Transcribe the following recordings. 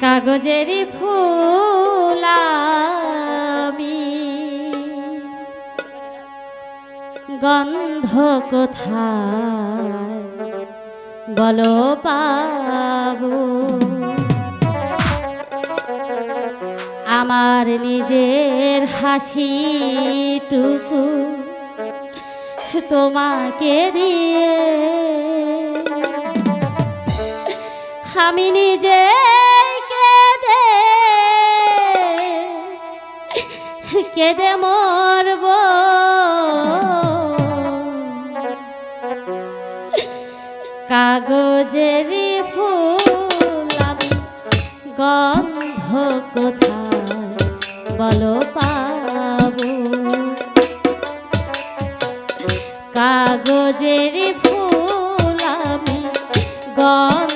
কাগজেরি ফুলামি গন্ধ কোথায় বল পাবো আমার নিজের হাসিটুকু তোমাকে দিয়ে আমি নিজে কেঁদে কেঁদে মরব। কাগজের ফুল আমি গন্ধ কোথায় বলো পাব? কাগজের ফুল আমি গন্ধ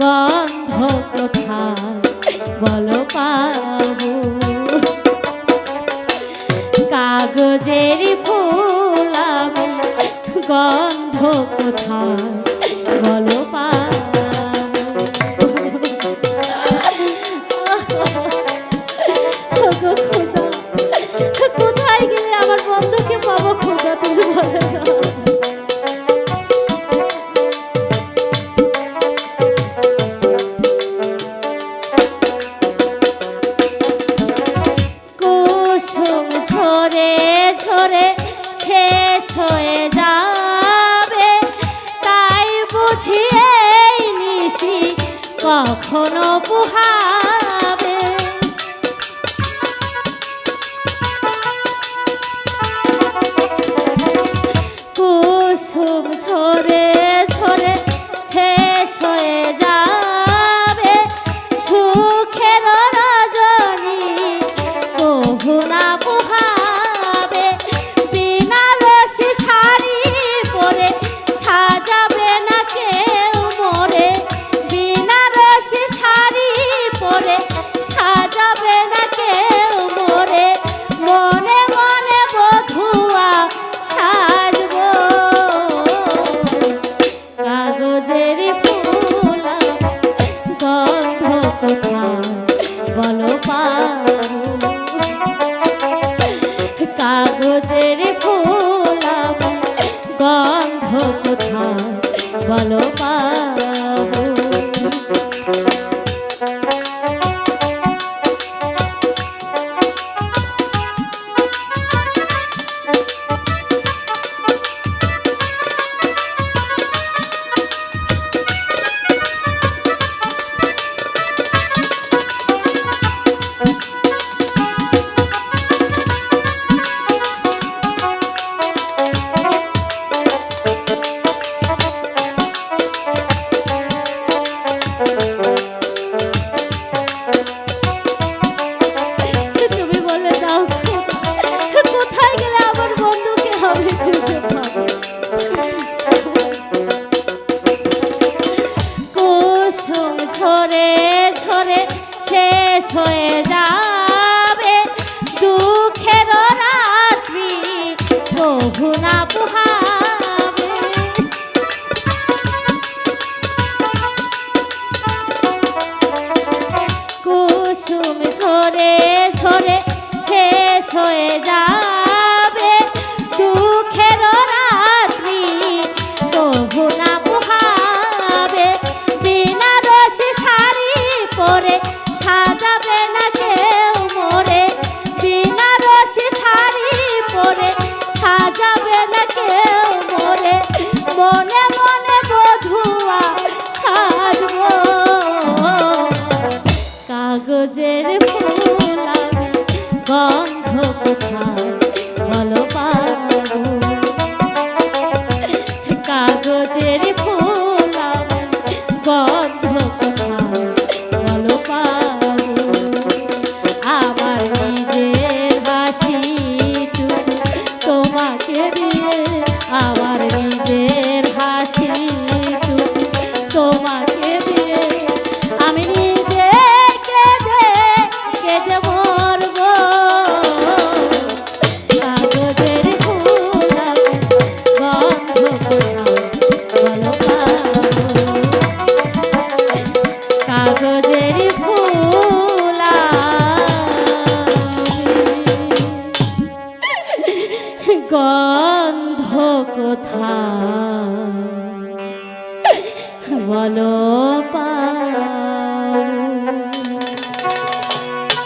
গন্ধ কোথায় বলো পাবো কাগজের ফুল গন্ধ কোথায় কখনো পোহা ঝরে ঝরে শেষ হয়ে Bak গন্ধ কোথা বলো পা